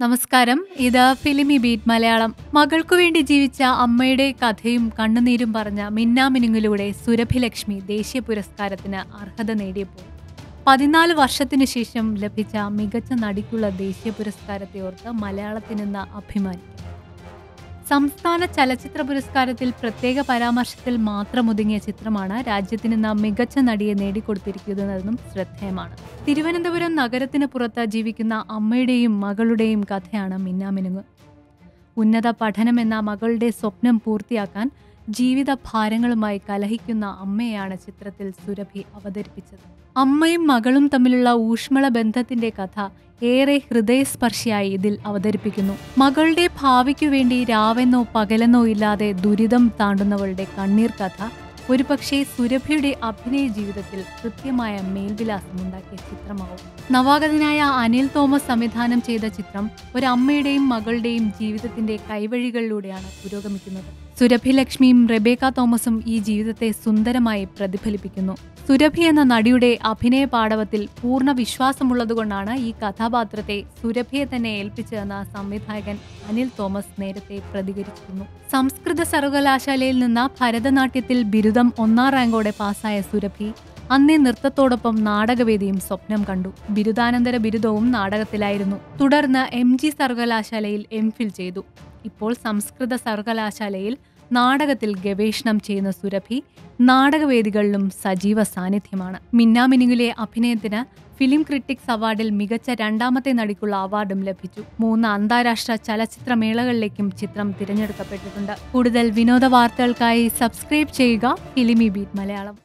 നമസ്കാരം. ഇത് ഫിലിമി ബീറ്റ് മലയാളം. മകൾക്കു വേണ്ടി ജീവിച്ച അമ്മയുടെ കഥയും കണ്ണുനീരും പറഞ്ഞ മിന്നാമിനുങ്ങിലൂടെ സുരഭിലക്ഷ്മി ദേശീയ പുരസ്കാരത്തിന് അർഹത നേടിയപ്പോൾ. പതിനാല് വർഷത്തിനു ശേഷം ലഭിച്ച മികച്ച നടിക്കുള്ള ദേശീയ പുരസ്കാരത്തെ ഓർത്ത് മലയാളത്തിനെന്ന അഭിമാനിക്കും സംസ്ഥാന ചലച്ചിത്ര പുരസ്കാരത്തിൽ പ്രത്യേക പരാമർശത്തിൽ മാത്രം ഒതുങ്ങിയ ചിത്രമാണ് രാജ്യത്തിന് നാം മികച്ച നടിയെ നേടിക്കൊടുത്തിരിക്കുന്നതെന്നും ശ്രദ്ധേയമാണ്. തിരുവനന്തപുരം നഗരത്തിന് പുറത്ത് ജീവിക്കുന്ന അമ്മയുടെയും മകളുടെയും കഥയാണ് മിന്നാമിനുങ്ങ്. ഉന്നത പഠനമെന്ന മകളുടെ സ്വപ്നം പൂർത്തിയാക്കാൻ ജീവിത ഭാരങ്ങളുമായി കലഹിക്കുന്ന അമ്മയാണ് ചിത്രത്തിൽ സുരഭി അവതരിപ്പിച്ചത്. അമ്മയും മകളും തമ്മിലുള്ള ഊഷ്മള ബന്ധത്തിന്റെ കഥ ഏറെ ഹൃദയസ്പർശിയായി ഇതിൽ അവതരിപ്പിക്കുന്നു. മകളുടെ ഭാവിക്കു വേണ്ടി രാവെന്നോ പകലെന്നോ ഇല്ലാതെ ദുരിതം താണ്ടുന്നവളുടെ കണ്ണീർ കഥ ഒരുപക്ഷെ സുരഭിയുടെ അഭിനയ ജീവിതത്തിൽ കൃത്യമായ മേൽവിലാസമുണ്ടാക്കിയ ചിത്രമാവും. നവാഗതനായ അനിൽ തോമസ് സംവിധാനം ചെയ്ത ചിത്രം ഒരമ്മയുടെയും മകളുടെയും ജീവിതത്തിന്റെ കൈവഴികളിലൂടെയാണ് പുരോഗമിക്കുന്നത്. സുരഭി ലക്ഷ്മിയും റെബേക്ക തോമസും ഈ ജീവിതത്തെ സുന്ദരമായി പ്രതിഫലിപ്പിക്കുന്നു. സുരഭി എന്ന നടിയുടെ അഭിനയ പാടവത്തിൽ പൂർണ വിശ്വാസമുള്ളതുകൊണ്ടാണ് ഈ കഥാപാത്രത്തെ സുരഭിയെ തന്നെ ഏൽപ്പിച്ചതെന്ന സംവിധായകൻ അനിൽ തോമസ് നേരത്തെ പ്രതികരിച്ചിരുന്നു. സംസ്കൃത സർവകലാശാലയിൽ നിന്ന് ഭരതനാട്യത്തിൽ ബിരുദം ഒന്നാം റാങ്കോടെ പാസായ സുരഭി അന്നേ നൃത്തത്തോടൊപ്പം നാടകവേദിയും സ്വപ്നം കണ്ടു. ബിരുദാനന്തര ബിരുദവും നാടകത്തിലായിരുന്നു. തുടർന്ന് എം ജി സർവകലാശാലയിൽ എം ഫിൽ ചെയ്തു. ഇപ്പോൾ സംസ്കൃത സർവകലാശാലയിൽ നാടകത്തിൽ ഗവേഷണം ചെയ്യുന്ന സുരഭി നാടകവേദികളിലും സജീവ സാന്നിധ്യമാണ്. മിന്നാമിനുങ്ങിലെ അഭിനയത്തിന് ഫിലിം ക്രിട്ടിക്സ് അവാർഡിൽ മികച്ച രണ്ടാമത്തെ നടിക്കുള്ള അവാർഡും ലഭിച്ചു. മൂന്ന് അന്താരാഷ്ട്ര ചലച്ചിത്രമേളകളിലേക്കും ചിത്രം തിരഞ്ഞെടുക്കപ്പെട്ടിട്ടുണ്ട്. കൂടുതൽ വിനോദ വാർത്തകൾക്കായി സബ്സ്ക്രൈബ് ചെയ്യുക ഫിലിമി ബീറ്റ് മലയാളം.